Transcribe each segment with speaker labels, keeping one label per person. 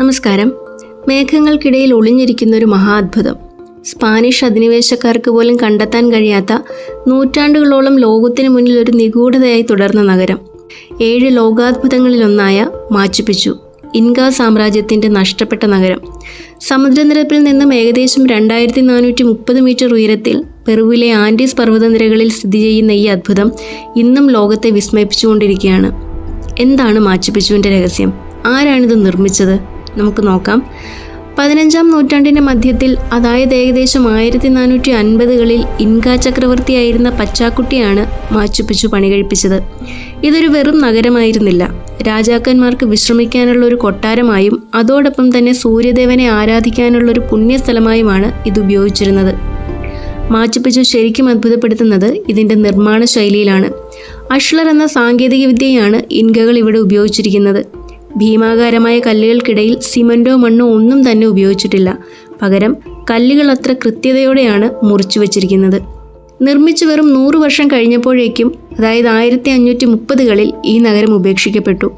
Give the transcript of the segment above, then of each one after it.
Speaker 1: നമസ്കാരം. മേഘങ്ങൾക്കിടയിൽ ഒളിഞ്ഞിരിക്കുന്ന ഒരു മഹാത്ഭുതം. സ്പാനിഷ് അധിനിവേശക്കാർക്ക് പോലും കണ്ടെത്താൻ കഴിയാത്ത നൂറ്റാണ്ടുകളോളം ലോകത്തിന് മുന്നിൽ ഒരു നിഗൂഢതയായി തുടർന്ന നഗരം ഏഴ് ലോകാത്ഭുതങ്ങളിലൊന്നായ മാച്ചുപിച്ചു ഇൻക സാമ്രാജ്യത്തിന്റെ നഷ്ടപ്പെട്ട നഗരം. സമുദ്രനിരപ്പിൽ നിന്നും ഏകദേശം രണ്ടായിരത്തി നാനൂറ്റി മുപ്പത് മീറ്റർ ഉയരത്തിൽ പെറുവിലെ ആൻഡീസ് പർവതനിരകളിൽ സ്ഥിതി ചെയ്യുന്ന ഈ അത്ഭുതം ഇന്നും ലോകത്തെ വിസ്മയിപ്പിച്ചുകൊണ്ടിരിക്കുകയാണ്. എന്താണ് മാച്ചുപിച്ചുവിന്റെ രഹസ്യം? ആരാണിത് നിർമ്മിച്ചത്? നമുക്ക് നോക്കാം. പതിനഞ്ചാം നൂറ്റാണ്ടിന്റെ മധ്യത്തിൽ അതായത് ഏകദേശം ആയിരത്തി നാനൂറ്റി അൻപതുകളിൽ ഇൻക ചക്രവർത്തിയായിരുന്ന പച്ചാക്കുട്ടിയാണ് മാച്ചുപിച്ചു പണികഴിപ്പിച്ചത് ഇതൊരു വെറും നഗരമായിരുന്നില്ല. രാജാക്കന്മാർക്ക് വിശ്രമിക്കാനുള്ള ഒരു കൊട്ടാരമായും അതോടൊപ്പം തന്നെ സൂര്യദേവനെ ആരാധിക്കാനുള്ള ഒരു പുണ്യസ്ഥലമായുമാണ് ഇത് ഉപയോഗിച്ചിരുന്നത്. മാച്ചുപിച്ചു ശരിക്കും അത്ഭുതപ്പെടുത്തുന്നത് ഇതിന്റെ നിർമ്മാണ ശൈലിയിലാണ്. അഷ്ലർ എന്ന സാങ്കേതിക വിദ്യയാണ് ഇൻകകൾ ഇവിടെ ഉപയോഗിച്ചിരിക്കുന്നത്. ഭീമാകാരമായ കല്ലുകൾക്കിടയിൽ സിമന്റോ മണ്ണോ ഒന്നും തന്നെ ഉപയോഗിച്ചിട്ടില്ല. പകരം കല്ലുകൾ അത്ര കൃത്യതയോടെയാണ് മുറിച്ചു വച്ചിരിക്കുന്നത്. നിർമ്മിച്ചു വെറും നൂറ് വർഷം കഴിഞ്ഞപ്പോഴേക്കും അതായത് ആയിരത്തി അഞ്ഞൂറ്റി മുപ്പതുകളിൽ ഈ നഗരം ഉപേക്ഷിക്കപ്പെട്ടു.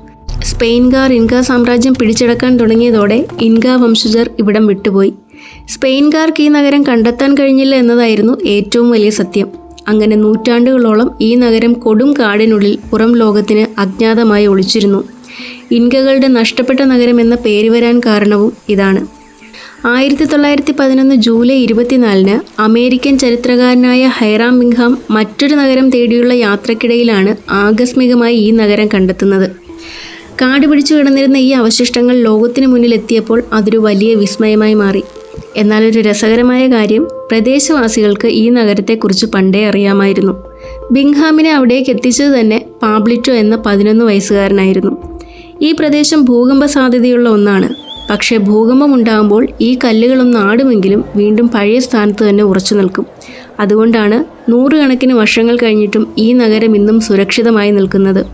Speaker 1: സ്പെയിൻകാർ ഇൻക സാമ്രാജ്യം പിടിച്ചെടുക്കാൻ തുടങ്ങിയതോടെ ഇൻക വംശജർ ഇവിടം വിട്ടുപോയി. സ്പെയിൻകാർക്ക് ഈ നഗരം കണ്ടെത്താൻ കഴിഞ്ഞില്ല എന്നതായിരുന്നു ഏറ്റവും വലിയ സത്യം. അങ്ങനെ നൂറ്റാണ്ടുകളോളം ഈ നഗരം കൊടും കാടിനുള്ളിൽ പുറം ലോകത്തിന് അജ്ഞാതമായി ഒളിച്ചിരുന്നു. ഇൻകകളുടെ നഷ്ടപ്പെട്ട നഗരം എന്ന പേര് വരാൻ കാരണവും ഇതാണ്. ആയിരത്തി തൊള്ളായിരത്തി പതിനൊന്ന് ജൂലൈ ഇരുപത്തിനാലിന് അമേരിക്കൻ ചരിത്രകാരനായ ഹൈറാം ബിങ്ഹാം മറ്റൊരു നഗരം തേടിയുള്ള യാത്രക്കിടയിലാണ് ആകസ്മികമായി ഈ നഗരം കണ്ടെത്തുന്നത്. കാട് പിടിച്ചു കിടന്നിരുന്ന ഈ അവശിഷ്ടങ്ങൾ ലോകത്തിന് മുന്നിൽ എത്തിയപ്പോൾ അതൊരു വലിയ വിസ്മയമായി മാറി. എന്നാൽ ഒരു രസകരമായ കാര്യം പ്രദേശവാസികൾക്ക് ഈ നഗരത്തെക്കുറിച്ച് പണ്ടേ അറിയാമായിരുന്നു. ബിങ്ഹാമിനെ അവിടേക്ക് എത്തിച്ചത് തന്നെ പാബ്ലിറ്റോ എന്ന പതിനൊന്ന് വയസ്സുകാരനായിരുന്നു. ഈ പ്രദേശം ഭൂകമ്പ സാധ്യതയുള്ള ഒന്നാണ്. പക്ഷേ ഭൂകമ്പം ഉണ്ടാകുമ്പോൾ ഈ കല്ലുകളൊന്ന് ആടുമെങ്കിലും വീണ്ടും പഴയ സ്ഥാനത്ത് തന്നെ ഉറച്ചു നിൽക്കും. അതുകൊണ്ടാണ് നൂറുകണക്കിന് വർഷങ്ങൾ കഴിഞ്ഞിട്ടും ഈ നഗരം ഇന്നും സുരക്ഷിതമായി നിൽക്കുന്നത്.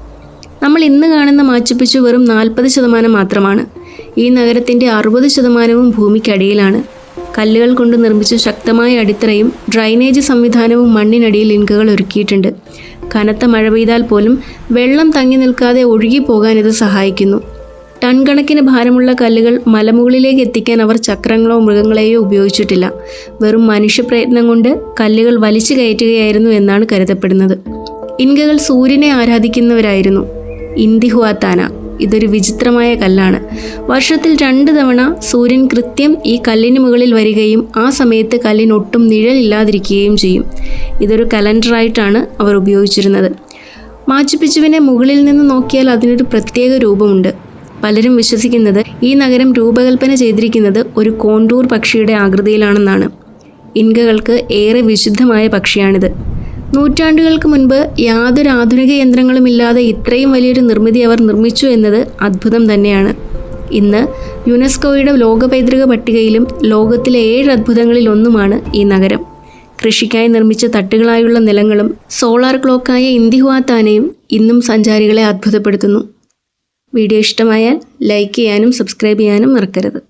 Speaker 1: നമ്മൾ ഇന്ന് കാണുന്ന മാച്ചുപ്പിച്ചു വെറും നാൽപ്പത് ശതമാനം മാത്രമാണ്. ഈ നഗരത്തിന്റെ അറുപത് ശതമാനവും ഭൂമിക്കടിയിലാണ്. കല്ലുകൾ കൊണ്ട് നിർമ്മിച്ച ശക്തമായ അടിത്തറയും ഡ്രൈനേജ് സംവിധാനവും മണ്ണിനടിയിൽ ലിങ്കുകൾ ഒരുക്കിയിട്ടുണ്ട്. കനത്ത മഴ പെയ്താൽ പോലും വെള്ളം തങ്ങി നിൽക്കാതെ ഒഴുകി പോകാൻ ഇത് സഹായിക്കുന്നു. ടൺ കണക്കിന് ഭാരമുള്ള കല്ലുകൾ മലമുകളിലേക്ക് എത്തിക്കാൻ അവർ ചക്രങ്ങളോ മൃഗങ്ങളെയോ ഉപയോഗിച്ചിട്ടില്ല. വെറും മനുഷ്യപ്രയത്നം കൊണ്ട് കല്ലുകൾ വലിച്ചു കയറ്റുകയായിരുന്നു എന്നാണ് കരുതപ്പെടുന്നത്. ഇൻകകൾ സൂര്യനെ ആരാധിക്കുന്നവരായിരുന്നു. ഇന്ദിഹുവാത്താന ഇതൊരു വിചിത്രമായ കല്ലാണ്. വർഷത്തിൽ രണ്ട് തവണ സൂര്യൻ കൃത്യം ഈ കല്ലിന് മുകളിൽ വരികയും ആ സമയത്ത് കല്ലിന് ഒട്ടും നിഴലില്ലാതിരിക്കുകയും ചെയ്യും. ഇതൊരു കലണ്ടറായിട്ടാണ് അവർ ഉപയോഗിച്ചിരുന്നത്. മാച്ചുപിച്ചുവിനെ മുകളിൽ നിന്ന് നോക്കിയാൽ അതിനൊരു പ്രത്യേക രൂപമുണ്ട്. പലരും വിശ്വസിക്കുന്നത് ഈ നഗരം രൂപകൽപ്പന ചെയ്തിരിക്കുന്നത് ഒരു കോണ്ടൂർ പക്ഷിയുടെ ആകൃതിയിലാണെന്നാണ്. ഇൻകകൾക്ക് ഏറെ വിശുദ്ധമായ പക്ഷിയാണിത്. നൂറ്റാണ്ടുകൾക്ക് മുൻപ് യാതൊരു ആധുനിക യന്ത്രങ്ങളും ഇല്ലാതെ ഇത്രയും വലിയൊരു നിർമ്മിതി അവർ നിർമ്മിച്ചു എന്നത് അത്ഭുതം തന്നെയാണ്. ഇന്ന് യുനെസ്കോയുടെ ലോക പൈതൃക പട്ടികയിലും ലോകത്തിലെ ഏഴ് അത്ഭുതങ്ങളിൽ ഒന്നുമാണ് ഈ നഗരം. കൃഷിക്കായി നിർമ്മിച്ച തട്ടുകളായുള്ള നിലങ്ങളും സോളാർ ക്ലോക്കായ ഇന്ദിഹുവാത്താനയും ഇന്നും സഞ്ചാരികളെ അത്ഭുതപ്പെടുത്തുന്നു. വീഡിയോ ഇഷ്ടമായാൽ ലൈക്ക് ചെയ്യാനും സബ്സ്ക്രൈബ് ചെയ്യാനും മറക്കരുത്.